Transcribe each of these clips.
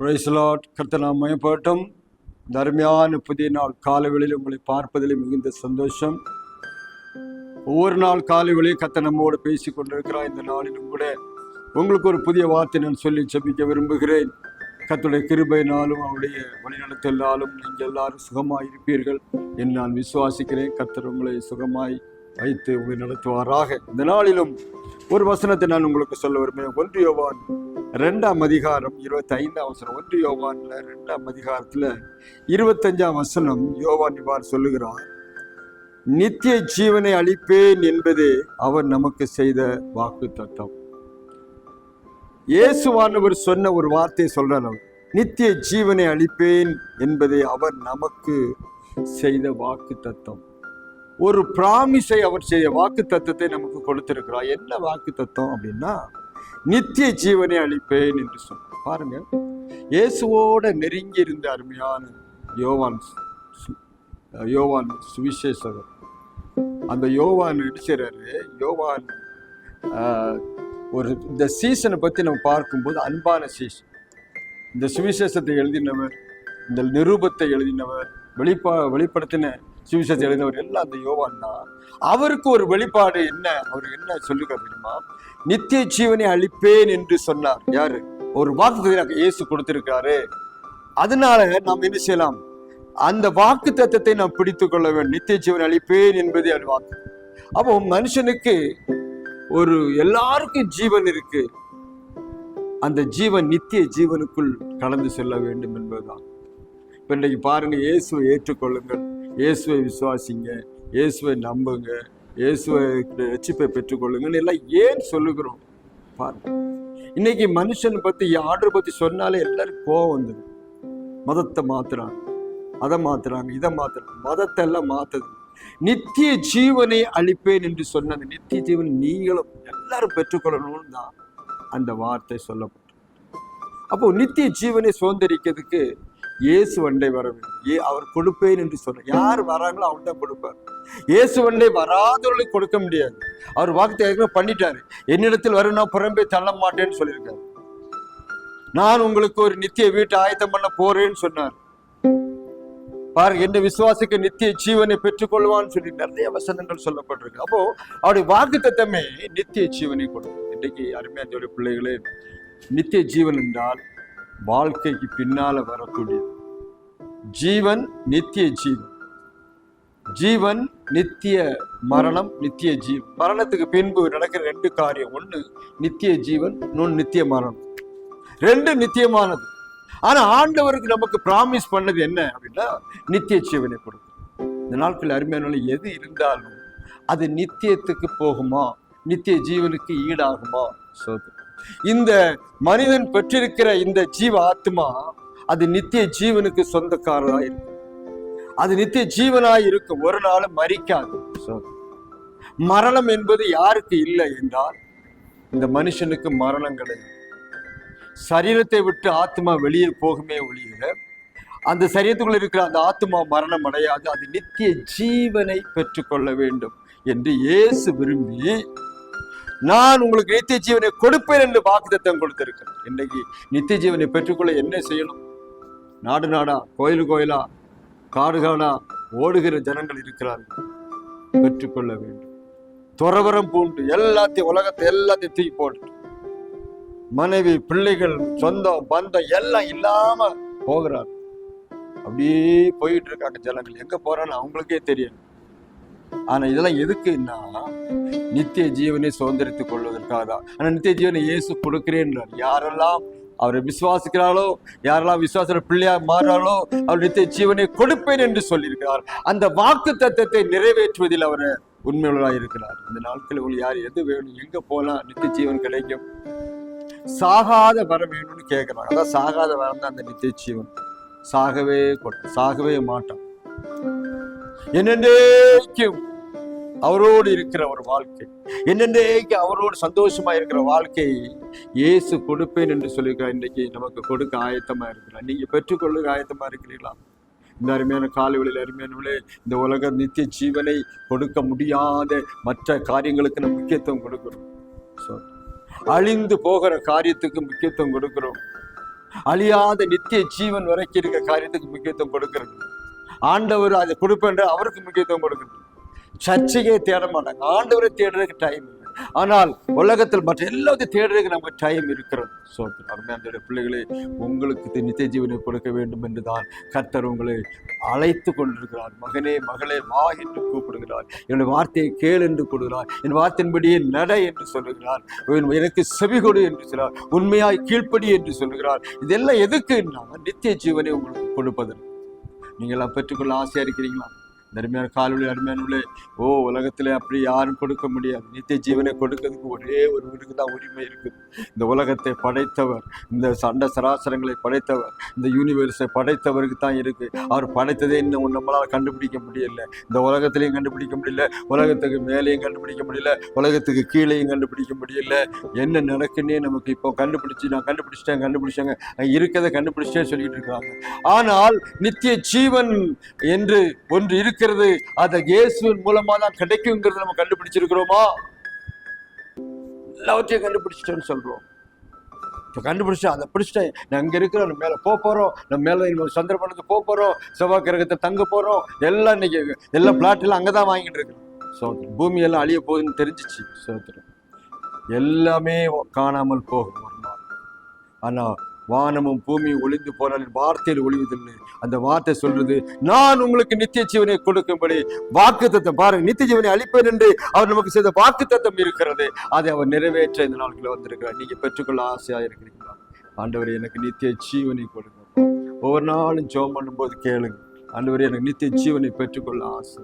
பிரைஸ்லாட் கர்த்த நாம் மயப்பட்டும் தர்மியான புதிய நாள் காலவெளியில் உங்களை பார்ப்பதில் மிகுந்த சந்தோஷம். ஒவ்வொரு நாள் காலவெளியும் கத்த நம்மோடு பேசி கொண்டிருக்கிறார். இந்த நாளிலும் கூட உங்களுக்கு ஒரு புதிய வார்த்தை நான் சொல்லி செபிக்க விரும்புகிறேன். கத்துடைய கிருபையினாலும் அவருடைய வழிநடத்தலாலும் நீங்கள் எல்லாரும் சுகமாய் இருப்பீர்கள் என்று நான் விசுவாசிக்கிறேன். கத்தர் உங்களை சுகமாய் வைத்து உங்களை நடத்துவாராக. இந்த நாளிலும் ஒரு வசனத்தை நான் உங்களுக்கு சொல்ல விரும்புகிறேன். ஒன்று யோவான் ரெண்டாம் அதிகாரம் இருபத்தி ஐந்தாம் வசனம். ஒன்று யோவான்ல ரெண்டாம் அதிகாரத்துல இருபத்தஞ்சாம் வசனம் யோவான் இவ்வாறு சொல்லுகிறார். நித்திய ஜீவனை அளிப்பேன் என்பதே அவர் நமக்கு செய்த வாக்கு தத்துவம் இயேசுவானவர் சொன்ன ஒரு வார்த்தையை சொல்றார் நித்திய ஜீவனை அளிப்பேன் என்பதே அவர் நமக்கு செய்த வாக்கு தத்துவம் ஒரு பிராமிஸை அவர் செய்த வாக்கு தத்துவத்தை நமக்கு கொடுத்திருக்கிறார். என்ன வாக்கு தத்துவம் அப்படின்னா நித்திய ஜீவனை அளிப்பேன் என்று சொன்னார். பாருங்க இயேசுவோட நெருங்கி இருந்த அருமையான யோவான் யோவான் சுவிசேஷகர். அந்த யோவான் நடிச்சிடறாரு யோவான் ஒரு இந்த சீசனை பற்றி நம்ம பார்க்கும்போது அன்பான சீசன் இந்த சுவிசேஷத்தை எழுதினவர் இந்த நிரூபத்தை எழுதினவர் வெளிப்பா வெளிப்படுத்தின சுவிசேஷத்தை எழுதினவர் எல்லாம் அந்த யோவான் தான் அவருக்கு ஒரு வெளிப்பாடு என்ன? அவர் என்ன சொல்லுங்க அப்படின்னா நித்திய ஜீவனை அளிப்பேன் என்று சொன்னார். யாரு? ஒரு வாக்கு இயேசு கொடுத்திருக்காரு அதனால நாம் என்ன செய்யலாம்? அந்த வாக்கு தத்துவத்தை நாம் பிடித்துக் கொள்ள வேண்டும். நித்திய ஜீவன் அளிப்பேன் என்பதே அது வாக்கு. அப்போ மனுஷனுக்கு ஒரு எல்லாருக்கும் ஜீவன் இருக்கு. அந்த ஜீவன் நித்திய ஜீவனுக்குள் கடந்து செல்ல வேண்டும் என்பதுதான். இப்ப இன்னைக்கு பாருங்க இயேசுவை ஏற்றுக்கொள்ளுங்கள். இயேசுவை விசுவாசிங்க இயேசுவை நம்புங்க இயேசுவை ரட்சிப்பை பெற்றுக்கொள்ளுங்கன்னு எல்லாம் ஏன் சொல்லுகிறோம்? பாருங்க. இன்னைக்கு மனுஷனை பத்தி ஆர்டர் பத்தி சொன்னாலே எல்லாரும் கோவம் வந்துடும் மதத்தை மாத்துறாங்க அதை மாத்துறாங்க இதை மாத்துறாங்க. மதத்தை எல்லாம் மாத்துது. நித்திய ஜீவனை அளிப்பேன் என்று சொன்ன அந்த நித்திய ஜீவன் நீங்களும் எல்லாரும் பெற்றுக்கொள்ளணும்னு தான் அந்த வார்த்தை சொல்லப்பட்டது அப்போ நித்திய ஜீவனை சுதந்திரிக்கிறதுக்கு இயேசு வண்டை வர வேண்டும். ஏ அவர் கொடுப்பேன் என்று சொன்னார் யார் வராங்களோ அவர் தான் கொடுப்பார். இயேசு வண்டை வராதவர்களுக்கு கொடுக்க முடியாது. அவர் வாக்கு ஏற்கனவே பண்ணிட்டாரு. என்னிடத்தில் வரும் நான் புறம்பே தள்ள மாட்டேன்னு சொல்லியிருக்காரு. நான் உங்களுக்கு ஒரு நித்திய வீட்டை ஆயத்தம் பண்ண போறேன்னு சொன்னார். பாருங்க என்ன விசுவாசிக்க நித்திய ஜீவனை பெற்றுக்கொள்வான்னு சொல்லி நிறைய வசனங்கள் சொல்லப்பட்டிருக்கு. அப்போ அவருடைய வாக்கு தத்தமே நித்திய ஜீவனை கொடுக்கும். இன்றைக்கு அருமையான பிள்ளைகளே நித்திய ஜீவன் என்றால் வாழ்க்கைக்கு பின்னால வரக்கூடிய ஜீவன் நித்திய ஜீவன். ஜீவன் நித்திய மரணம் நித்திய ஜீவன். மரணத்துக்கு பின்பு நடக்கிற ரெண்டு காரியம். ஒண்ணு நித்திய ஜீவன் இன்னொன்று நித்திய மரணம். ரெண்டு நித்தியமானது. ஆனா ஆண்டவருக்கு நமக்கு ப்ராமிஸ் பண்ணது என்ன அப்படின்னா நித்திய ஜீவனை கொடுக்கும். இந்த நாட்கள் அருமையான எது இருந்தாலும் அது நித்தியத்துக்கு போகுமா? நித்திய ஜீவனுக்கு ஈடாகுமா? சோதனை. இந்த மனிதன் பெற்றிருக்கிற இந்த ஜீவ ஆத்மா அது நித்திய ஜீவனுக்கு சொந்தக்காரதா இருக்கும் அது நித்திய ஜீவனாய் இருக்கும் ஒரு நாளும் மறிக்காது மரணம் என்பது யாருக்கு இல்லை என்றால் இந்த மனுஷனுக்கு மரணம் கிடையாது சரீரத்தை விட்டு ஆத்மா வெளியே போகுமே ஒழிய அந்த சரீரத்துக்குள்ள இருக்கிற அந்த ஆத்மா மரணம் அடையாது. அது நித்திய ஜீவனை பெற்றுக்கொள்ள வேண்டும் என்று இயேசு விரும்பி நான் உங்களுக்கு நித்திய ஜீவனை கொடுப்பேன் என்று வாக்குத்தத்தம் கொடுத்திருக்கிறேன். இன்னைக்கு நித்திய ஜீவனை பெற்றுக்கொள்ள என்ன செய்யணும்? நாடு நாடா கோயில் கோயிலா காடு காடா ஓடுகிற ஜனங்கள் இருக்கிறார்கள். பெற்றுக்கொள்ள வேண்டும். துறவரம் பூண்டு எல்லாத்தையும் உலகத்தை எல்லாத்தையும் தூக்கி போட்டு மனைவி பிள்ளைகள் சொந்தம் பந்தம் எல்லாம் இல்லாம போகிறார் அப்படியே போயிட்டு இருக்காங்க ஜனங்கள். எங்க போறான்னு அவங்களுக்கே தெரியும் ஆனா இதெல்லாம் எதுக்குன்னா நித்திய ஜீவனை சுதந்திரித்துக் கொள்வதற்காக தான். ஆனால் நித்திய ஜீவனை இயேசு கொடுக்கிறேன்றார். யாரெல்லாம் அவரை விசுவாசிக்கிறாளோ யாரெல்லாம் விசுவாச பிள்ளையாக மாறாளோ அவர் நித்திய ஜீவனை கொடுப்பேன் என்று சொல்லியிருக்கிறார். அந்த வாக்கு தத்துவத்தை நிறைவேற்றுவதில் அவர் உண்மையுள்ளதாக இருக்கிறார். இந்த நாட்களில் உங்களுக்கு யார் எது வேணும் எங்க போலாம் நித்திய ஜீவன் கிடைக்கும்? சாகாத வர வேணும்னு கேட்குறாங்க. அதான் சாகாத வரம் தான் அந்த நித்திய ஜீவன். சாகவே சாகவே மாட்டான். என்னென்றைக்கும் அவரோடு இருக்கிற ஒரு வாழ்க்கை. என்னென்றைக்கு அவரோடு சந்தோஷமா இருக்கிற வாழ்க்கை இயேசு கொடுப்பேன் என்று சொல்லியிருக்கிறார். இன்றைக்கு நமக்கு கொடுக்க ஆயத்தமா இருக்கிறார். நீங்க பெற்றுக்கொள்ளுக ஆயத்தமா இருக்கிறீர்களா? இந்த அருமையான காலைகளில் அருமையானவளே இந்த உலக நித்திய ஜீவனை கொடுக்க முடியாத மற்ற காரியங்களுக்கு நம்ம முக்கியத்துவம் கொடுக்குறோம். ஸோ அழிந்து போகிற காரியத்துக்கு முக்கியத்துவம் கொடுக்குறோம். அழியாத நித்திய ஜீவன் வரைக்கும் இருக்கிற காரியத்துக்கு முக்கியத்துவம் கொடுக்கிறது. ஆண்டவர் அதை கொடுப்பேன் அவருக்கு முக்கியத்துவம் கொடுக்கணும் சர்ச்சையே தேட மாட்டாங்க. ஆண்டவரை தேடுறதுக்கு டைம் இல்லை. ஆனால் உலகத்தில் மற்ற எல்லாத்தையும் தேடுறதுக்கு நமக்கு டைம் இருக்கிறது. ஸோ அருமையான பிள்ளைகளே உங்களுக்கு நித்திய ஜீவனை கொடுக்க வேண்டும் என்றுதான் கர்த்தர் உங்களை அழைத்து கொண்டிருக்கிறார். மகனே மகளே வா என்று கூப்பிடுகிறார். என்னுடைய வார்த்தையை கேள் என்று கூடுகிறார் என் வார்த்தையின்படியே நட என்று சொல்லுகிறார். என் எனக்கு செவி கொடு என்று சொல்கிறார் உண்மையாய் கீழ்ப்படி என்று சொல்லுகிறார். இதெல்லாம் எதுக்குன்னா நித்திய ஜீவனை உங்களுக்கு கொடுப்பதற்கு. நீங்களாம் பெற்றுக்கொள்ள ஆசையாக இருக்கிறீங்களா? அருமையான காலொலி அருமையானவர்களே ஓ உலகத்தில் அப்படி யாரும் கொடுக்க முடியாது. நித்திய ஜீவனை கொடுக்கிறதுக்கு ஒரே ஒருவருக்கு தான் உரிமை இருக்குது. இந்த உலகத்தை படைத்தவர் இந்த சண்ட சராசரங்களை படைத்தவர் இந்த யூனிவர்ஸை படைத்தவருக்கு தான் இருக்குது அவர் படைத்ததே இன்னும் நம்மளால் கண்டுபிடிக்க முடியல. இந்த உலகத்திலையும் கண்டுபிடிக்க முடியல. உலகத்துக்கு மேலேயும் கண்டுபிடிக்க முடியல. உலகத்துக்கு கீழேயும் கண்டுபிடிக்க முடியல. என்ன நடக்குன்னே நமக்கு இப்போ கண்டுபிடிச்சி நான் கண்டுபிடிச்சிட்டேன் கண்டுபிடிச்சாங்க. இருக்கதை கண்டுபிடிச்சிட்டே சொல்லிட்டு இருக்காங்க ஆனால் நித்திய ஜீவன் என்று ஒன்று இருக்கிறது. அதை இயேசுவின் மூலமா தான் கிடைக்குங்கிறத நம்ம கண்டுபிடிச்சிருக்கிறோமா? எல்லாவற்றையும் கண்டுபிடிச்சிட்டேன்னு சொல்றோம். இப்போ கண்டுபிடிச்சா அதை பிடிச்சிட்டேன் நான் அங்கே இருக்கிறோம் நம்ம மேலே போக போகிறோம் நம்ம மேலே நம்ம சந்திரபணத்துக்கு போக போகிறோம் செவ்வாய் கிரகத்தை தங்க போகிறோம் எல்லாம் இன்னைக்கு எல்லா பிளாட்லாம் அங்கே தான் வாங்கிட்டு இருக்கிறோம் சோத்திரம் பூமி எல்லாம் அழிய போகுதுன்னு தெரிஞ்சிச்சு சோத்திரம் எல்லாமே காணாமல் போகும் ஆனால் வானமும் பூமியும் ஒளிந்து போனால் வார்த்தையில் ஒளிவதில்லை. அந்த வார்த்தை சொல்றது நான் உங்களுக்கு நித்திய ஜீவனை கொடுக்கும்படி வாக்கு தத்தம். பாருங்க நித்திய ஜீவனை அளிப்பேன் என்று அவர் நமக்கு செய்த வாக்கு தத்தம் இருக்கிறது. அதை அவர் நிறைவேற்ற இந்த நாட்களில் வந்திருக்கிறார். நீங்க பெற்றுக்கொள்ள ஆசையா இருக்கிறீங்களா? ஆண்டவர் எனக்கு நித்திய ஜீவனை கொடுங்க. ஒவ்வொரு நாளும் ஜெபம் பண்ணும்போது கேளுங்க. ஆண்டவர் எனக்கு நித்திய ஜீவனை பெற்றுக்கொள்ள ஆசை.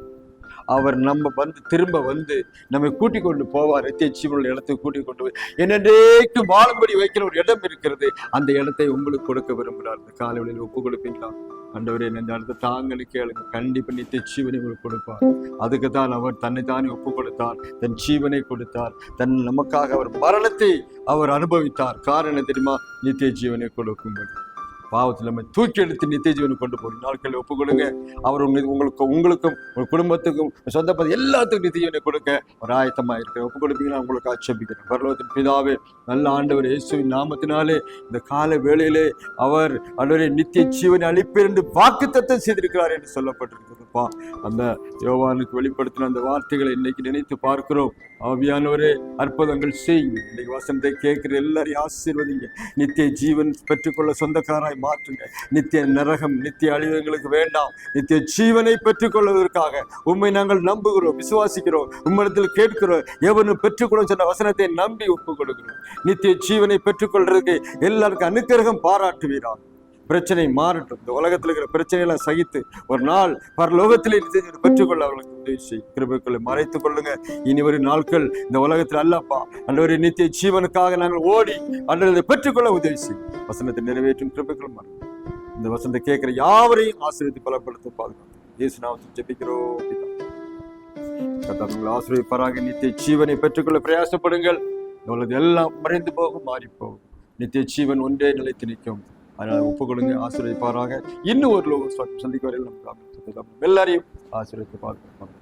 அவர் நம்ம வந்து திரும்ப வந்து நம்மை கூட்டிக் கொண்டு போவார். நித்திய ஜீவனுள்ள இடத்துக்கு கூட்டிக் கொண்டு போய் வாழும்படி வைக்கிற ஒரு இடம் இருக்கிறது அந்த இடத்தை உங்களுக்கு கொடுக்க விரும்புகிறார். இந்த காலையில் ஒப்பு கொடுப்பீங்களா? அண்டவரே இந்த இடத்தை தாங்கள் கேளுங்க. கண்டிப்பா நித்திய ஜீவனை உங்களுக்கு கொடுப்பார். அதுக்கு தான் அவர் தன்னைத்தானே ஒப்பு கொடுத்தார். தன் ஜீவனை கொடுத்தார். தன் நமக்காக அவர் மரணத்தை அவர் அனுபவித்தார். காரணம் தெரியுமா? நித்திய ஜீவனை கொடுக்கும்படி. பாவத்தில் நம்ம தூக்கி எடுத்து நித்திய ஜீவனை கொண்டு போய் நாட்களில் ஒப்பு கொடுங்க. அவர் உங்களுக்கு உங்களுக்கும் உங்கள் குடும்பத்துக்கும் சொந்த பதி எல்லாத்துக்கும் நித்திய ஜீவனை கொடுக்க ஒரு ஆயத்தமாக இருக்கிற ஒப்பு கொடுப்பீங்கன்னா உங்களுக்கு ஆட்சேபிக்கிறேன். பரலோகத்தின் பிதாவே நல்ல ஆண்டவர் இயேசுவின் நாமத்தினாலே இந்த கால வேளையிலே அவர் அவருடைய நித்திய ஜீவனை அளிப்பேர் என்று வாக்குத்தத்தம் செய்திருக்கிறார் என்று சொல்லப்பட்டிருக்கிறதுப்பா. அந்த யோவானுக்கு வெளிப்படுத்தின அந்த வார்த்தைகளை இன்னைக்கு நினைத்து பார்க்கிறோம். ஆவியானவரே அற்புதங்கள் செய்யுங்க இன்னைக்கு வசனத்தை கேட்குற எல்லாரையும் ஆசீர்வதிங்க. நித்திய ஜீவன் பெற்றுக்கொள்ள சொந்தக்காராய் மாற்றுங்க. நித்திய நரகம் நித்திய அழிவு எங்களுக்கு வேண்டாம். நித்திய ஜீவனை பெற்றுக்கொள்வதற்காக உண்மை நாங்கள் நம்புகிறோம் விசுவாசிக்கிறோம். உம்மிடத்தில் கேட்கிறோம் எவனும் பெற்றுக்கொள்ள சொன்ன வசனத்தை நம்பி ஒப்புக் கொடுக்கிறோம் நித்திய ஜீவனை பெற்றுக்கொள்றதுக்கு எல்லாருக்கும் அனுக்கிரகம் பாராட்டுவீரான் பிரச்சனை மாறட்டும். இந்த உலகத்தில் இருக்கிற பிரச்சனையெல்லாம் சகித்து ஒரு நாள் பரலோகத்தில் நித்திய பெற்றுக்கொள்ள அவர்களுக்கு உதவி செய் கிருபைக்குள்ளே மறைத்துக் கொள்ளுங்க. இனி ஒரு நாட்கள் இந்த உலகத்தில் அல்லப்பா. அன்றவரை நித்திய ஜீவனுக்காக நாங்கள் ஓடி அன்றதை பெற்றுக்கொள்ள உதவி செய் வசனத்தை நிறைவேற்றும் கிருபைக்குள் மறை இந்த வசனத்தை கேட்கிற யாவரையும் ஆசிரியத்தை பலப்படுத்த பாதுகாத்து இயேசு நாமத்தில் ஜெபிக்கிறோம் பிதா. கர்த்தர் உங்களை நித்திய ஜீவனை பெற்றுக்கொள்ள பிரயாசப்படுங்கள். இந்த எல்லாம் மறைந்து போகும் மாறிப்போகும். நித்திய ஜீவன் ஒன்றே நிலைத்து நிற்கும். அதனால் ஒப்பு கொடுங்க ஆசீர்வதிப்பாராக. இன்னும் ஒரு லோகம் சந்திக்க வரையில் நமக்கு எல்லாரையும் ஆசீர்வதித்து பார்க்கலாம்